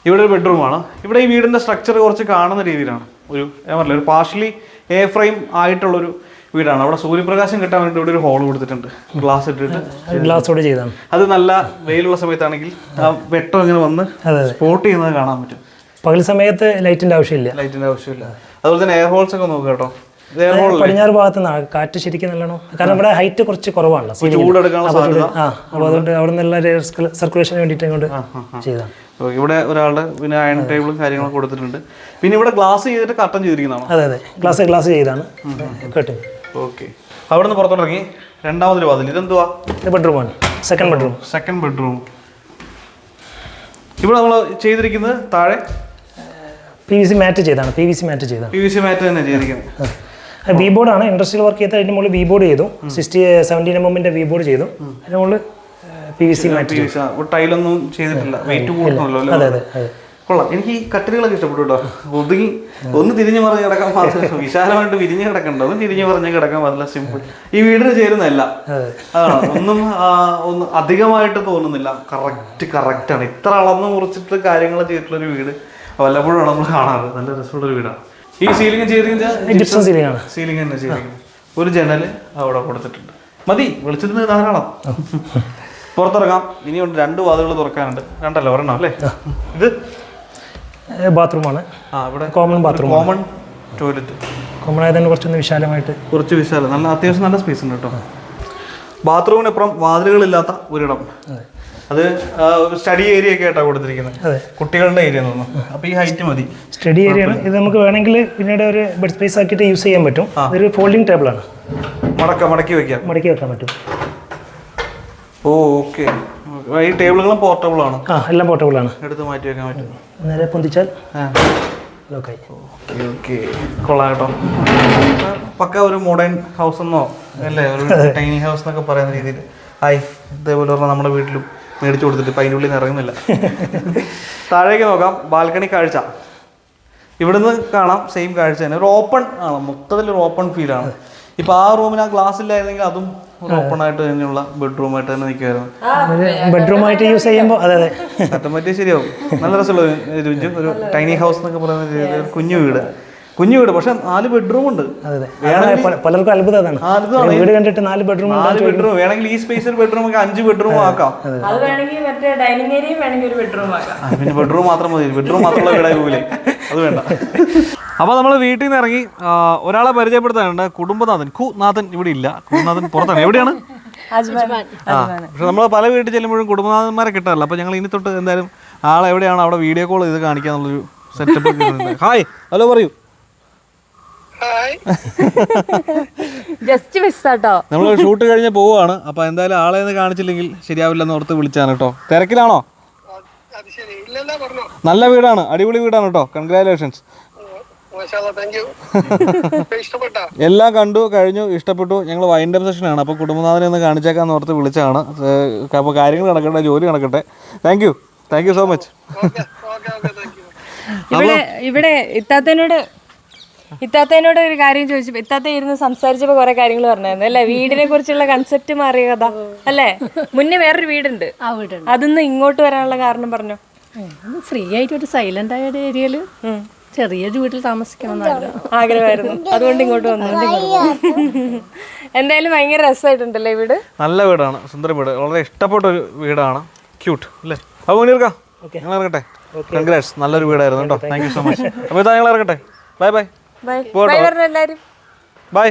ഇവിടെ ഒരു ബെഡ്റൂമാണ് ഇവിടെ ഈ വീടിന്റെ സ്ട്രക്ചർ കുറച്ച് കാണുന്ന രീതിയിലാണ്. ഒരു ഞാൻ പറഞ്ഞില്ല ഒരു പാർഷ്യലി എ ഫ്രെയിം ആയിട്ടുള്ളൊരു വീടാണ്. അവിടെ സൂര്യപ്രകാശം കിട്ടാൻ വേണ്ടി ഇവിടെ ഒരു ഹോൾ കൊടുത്തിട്ടുണ്ട്. ഗ്ലാസ് ഇട്ടിട്ട്. ഗ്ലാസോടെ ചെയ്താണ്. അത് നല്ല വെയിലുള്ള സമയത്താണെങ്കിൽ ആ വെട്ടം ഇങ്ങനെ വന്ന് സ്പോട്ട് ചെയ്യുന്നത് കാണാൻ പറ്റും. പകൽ സമയത്ത് ലൈറ്റിന്റെ ആവശ്യമില്ല. ലൈറ്റിന്റെ ആവശ്യമില്ല. അതുപോലെ തന്നെ എയർ ഹോൾസ് ഒക്കെ നോക്കുക കേട്ടോ. പടിഞ്ഞാറ് ഭാഗത്ത് നിന്നാണ് കാറ്റ് ശരിക്കും നല്ലോണം കാരണം ഇവിടെ ഹൈറ്റ് കുറച്ച് കുറവാണല്ലോ അപ്പോൾ അതുകൊണ്ട് അവിടെ നിന്നുള്ള സർക്കുലേഷന് വേണ്ടിയിട്ട് ഇങ്ങോട്ട് ചെയ്താണ്. ഇവിടെ ഒരാളുടെ പിന്നെ അയൺ ടേബിളും കാര്യങ്ങളൊക്കെ കൊടുത്തിട്ടുണ്ട്. പിന്നെ ഇവിടെ ഗ്ലാസ് ചെയ്തിട്ട് കർട്ടൻ ചെയ്തിരിക്കുന്നതാണ്? അതെ അതെ. ഗ്ലാസ് ഗ്ലാസ് ചെയ്താണ്. കേട്ടോ ഓക്കെ. അവിടെ നിന്ന് പുറത്തോട്ടിറങ്ങി രണ്ടാമതൊരു വാതിൽ ഇതെന്തുവാ? ബെഡ്റൂം ബെഡ്റൂമാണ് സെക്കൻഡ് ബെഡ്റൂം സെക്കൻഡ് ബെഡ്റൂം ഇവിടെ നമ്മൾ ചെയ്തിരിക്കുന്നത് താഴെ? പി വി സി മാറ്റ് ചെയ്താണ്. പി വി സി മാറ്റ് ചെയ്താണ്. പി വി സി മാറ്റ് തന്നെ ചെയ്തിരിക്കുന്നത്. വി ബോർഡാണ് ഇൻഡസ്ട്രിയൽ വർക്ക് ചെയ്ത് അതിന്റെ മുകളിൽ ബി ബോർഡ് ചെയ്തു. സിക്സ്റ്റി സെവന്റീൻ എം എമ്മിന്റെ ബി ബോർഡ് ചെയ്തു. അതിന്റെ മുകളിൽ പി വി സി ടൈലൊന്നും ചെയ്തിട്ടില്ല. വെയിറ്റ് അതെ കൊള്ളാം. എനിക്ക് ഈ കട്ടിലുകളൊക്കെ ഇഷ്ടപ്പെട്ടു കേട്ടോ. ഒതുങ്ങി ഒന്ന് തിരിഞ്ഞു പറഞ്ഞ് കിടക്കാൻ പാടില്ല. വിശാലമായിട്ട് വിരിഞ്ഞ് കിടക്കണ്ട. ഒന്ന് തിരിഞ്ഞു പറഞ്ഞ് കിടക്കാൻ പാടില്ല. സിമ്പിൾ ഈ വീടിന് ചേരുന്നതല്ല. അതെ. അതാണ്? ഒന്നും ഒന്നും അധികമായിട്ട് തോന്നുന്നില്ല. കറക്റ്റ് കറക്റ്റ് ആണ്. ഇത്ര അളന്ന് മുറിച്ചിട്ട് കാര്യങ്ങൾ ചെയ്തിട്ടുള്ള ഒരു വീട് വല്ലപ്പോഴും നമ്മൾ കാണാറ്. നല്ല രസമുള്ള ഒരു വീടാണ്. ഈ സീലിംഗ് ചെയ്തിരിക്കുന്ന ജിപ്സം സീലിംഗ് തന്നെ ചെയ്തിരിക്കുന്നത്. ഒരു ജനൽ അവിടെ കൊടുത്തിട്ടുണ്ട്. മതി വെളിച്ചത്തിന് ധാരാളം. പുറത്തിറങ്ങാം. ഇനിയുണ്ട് രണ്ട് വാതിലുകൾ തുറക്കാനുണ്ട്. രണ്ടല്ല ഒരെണ്ണം അല്ലേ? ഇത്? ബാത്റൂമാണ്. ആ ഇവിടെ common bathroom common toilet. Common ആയതുകൊണ്ട് കുറച്ചൊന്ന് വിശാലമായിട്ട്. കുറച്ച് വിശാലം. നല്ല അത്യാവശ്യം നല്ല സ്പേസ് ഉണ്ട് കേട്ടോ. ബാത്റൂമിനപ്പുറം വാതിലുകളില്ലാത്ത ഒരിടം. അത്. സ്റ്റഡി ഏരിയ ഒക്കെ ആയിട്ടാണ് കൊടുത്തിരിക്കുന്നത്. അതെ. കുട്ടികളുടെ ഏരിയ തോന്നുന്നു. അപ്പോൾ ഈ ഹൈറ്റ് മതി. സ്റ്റഡി ഏരിയ ആണ്. ഇത് നമുക്ക് വേണമെങ്കിൽ പിന്നീട് ഒരു ബെഡ് സ്പേസ് ആക്കിയിട്ട് യൂസ് ചെയ്യാൻ പറ്റും. ഇതൊരു ഫോൾഡിംഗ് ആണ്. മടക്ക മടക്കി വെക്കാം. മടക്കി വെക്കാൻ പറ്റും. ഓ ഓക്കെ. ഈ ടേബിളുകളും പോർട്ടബിൾ ആണ്. ആ എല്ലാം പോർട്ടബിൾ ആണ്. എടുത്ത് മാറ്റി വെക്കാൻ പറ്റും നേരെ പൊന്തിച്ചാൽ ലോക്കായി ഓക്കെ ഓക്കെ. കൊള്ളാം കേട്ടോ. പക്ക ഒരു മോഡേൺ ഹൗസ് എന്നോ അല്ലേ? ഒരു ടൈനി ഹൗസ് എന്നൊക്കെ പറയുന്ന രീതിയിൽ. ഹായ് ഇതേപോലെ പറഞ്ഞാൽ നമ്മുടെ വീട്ടിലും മേടിച്ചു കൊടുത്തിട്ട് ഇപ്പം അതിന്റെ ഉള്ളിൽ നിന്ന് ഇറങ്ങുന്നില്ല. താഴേക്ക് നോക്കാം ബാൽക്കണി കാഴ്ച. ഇവിടുന്ന് കാണാം സെയിം കാഴ്ച തന്നെ. ഒരു ഓപ്പൺ ആണ് മൊത്തത്തിൽ ഒരു ഓപ്പൺ ഫീൽ ആണ് ഇപ്പൊ ആ റൂമിന് ആ ഗ്ലാസ് ഇല്ലായിരുന്നെങ്കിൽ അതും ഓപ്പൺ ആയിട്ട് തന്നെയുള്ള ബെഡ്റൂം ആയിട്ട് തന്നെ നിൽക്കുമായിരുന്നു ബെഡ്റൂം ആയിട്ട് യൂസ് ചെയ്യുമ്പോൾ അതെ അതെ. ഓട്ടോമാറ്റിക് ശരിയാവും. നല്ല രസമുള്ള ഒരു രുചി ഒരു ടൈനി ഹൗസ് എന്നൊക്കെ പറയുന്ന രീതിയിൽ ഒരു കുഞ്ഞു വീട്. കുഞ്ഞു വീട് പക്ഷെ നാല് ബെഡ്റൂം ഉണ്ട്. പലർക്കും അത്ഭുതം അത്ഭുതമാണ്. വീട് കണ്ടിട്ട് നാല് ബെഡ്റൂം നാല് ബെഡ്റൂം വേണമെങ്കിൽ ഈ സ്പേസിൽ ബെഡ്റൂം ഒക്കെ അഞ്ച് ബെഡ്റൂം ആക്കാം. അത്. വേണമെങ്കിൽ മറ്റേ ഡൈനിങ് ഏരിയയും വേണമെങ്കിൽ ഒരു ബെഡ്റൂം ആക്കാം. പിന്നെ ബെഡ്റൂം മാത്രം മതി. ബെഡ്റൂം മാത്രമുള്ള വീടായി പോകില്ലേ അത് വേണ്ട. അപ്പോൾ നമ്മൾ വീട്ടിൽ നിന്ന് ഇറങ്ങി ഒരാളെ പരിചയപ്പെടുത്താനുണ്ട്. കുടുംബനാഥൻ. കുനാഥൻ ഇവിടെ ഇല്ല. കുടുംബനാഥൻ പുറത്താണ്. എവിടെയാണ്? പക്ഷെ നമ്മൾ പല വീട്ടിൽ ചെല്ലുമ്പോഴും കുടുംബനാഥന്മാരെ കിട്ടാറില്ല. അപ്പോൾ ഞങ്ങൾ ഇനി തൊട്ട് എന്തായാലും ആളെ എവിടെയാണ് അവിടെ വീഡിയോ കോൾ ചെയ്ത് കാണിക്കാന്നുള്ളൊരു സെറ്റപ്പ് ഹായ് ഹലോ പറയൂ. ജസ്റ്റ് മിസ്സാട്ടോ നമ്മൾ ഷൂട്ട് കഴിഞ്ഞ് പോവാണ്. അപ്പൊ എന്തായാലും ആളെ ഒന്ന് കാണിച്ചില്ലെങ്കിൽ ശരിയാവില്ലെന്ന് ഓർത്ത് വിളിച്ചാണ് കേട്ടോ. തിരക്കിലാണോ? അത് ഇല്ലല്ല പറഞ്ഞോ. നല്ല വീടാണ്. അടിപൊളി വീടാണ് കേട്ടോ. കൺഗ്രാലേഷൻസ് മാഷാ താങ്ക് യു ഇഷ്ടപ്പെട്ട എല്ലാം കണ്ടു കഴിഞ്ഞു ഇഷ്ടപ്പെട്ടു. ഞങ്ങൾ വൈൻഡപ്പ് സെഷനാണ് അപ്പോൾ കുടുംബനാഥനെ ഒന്ന് കാണിച്ചേക്കാന്ന് ഓർത്ത് വിളിച്ചാണ് അപ്പോൾ കാര്യങ്ങൾ നടക്കട്ടെ ജോലി നടക്കട്ടെ. Thank you thank you so much okay okay okay thank ഇവിടെ ഇവിടെ ഇത്താത്തനോട് ഇത്താത്തനോട് ഒരു കാര്യം ചോദിച്ചു ഇത്താത്ത ഇരുന്ന് സംസാരിച്ചപ്പോ കുറെ കാര്യങ്ങൾ പറഞ്ഞായിരുന്നു. അല്ലെ? വീടിനെ കുറിച്ചുള്ള കൺസെപ്റ്റ് മാറിയ കഥ. അല്ലേ? മുന്നേ വേറൊരു വീടുണ്ട്. ആ വീടുണ്ട്. അതിന്ന് ഇങ്ങോട്ട് വരാനുള്ള കാരണം പറഞ്ഞു? ഫ്രീ ആയിട്ട് ഒരു സൈലന്റ് ആയ ഒരു ഏരിയയിൽ ചെറിയൊരു വീട്ടിൽ താമസിക്കണം ആഗ്രഹമായിരുന്നു. അതുകൊണ്ട് ഇങ്ങോട്ട് വന്നു. എന്തായാലും ഭയങ്കര രസമായിട്ടുണ്ടല്ലേ വീട്? നല്ല വീടാണ്. സുന്ദര വീട്. വളരെ ഇഷ്ടപ്പെട്ട ഒരു വീടാണ്. ക്യൂട്ട് അല്ലേ? അപ്പോൾ മുനീർക്ക ഞങ്ങൾ ഇറങ്ങട്ടെ? കൺഗ്രാറ്റ്സ് നല്ലൊരു വീടായിരുന്നു കേട്ടോ. താങ്ക് യു സോ മച്ച് അപ്പോൾ ഇതാ ഞങ്ങൾ ഇറങ്ങട്ടെ? Bye bye bye bye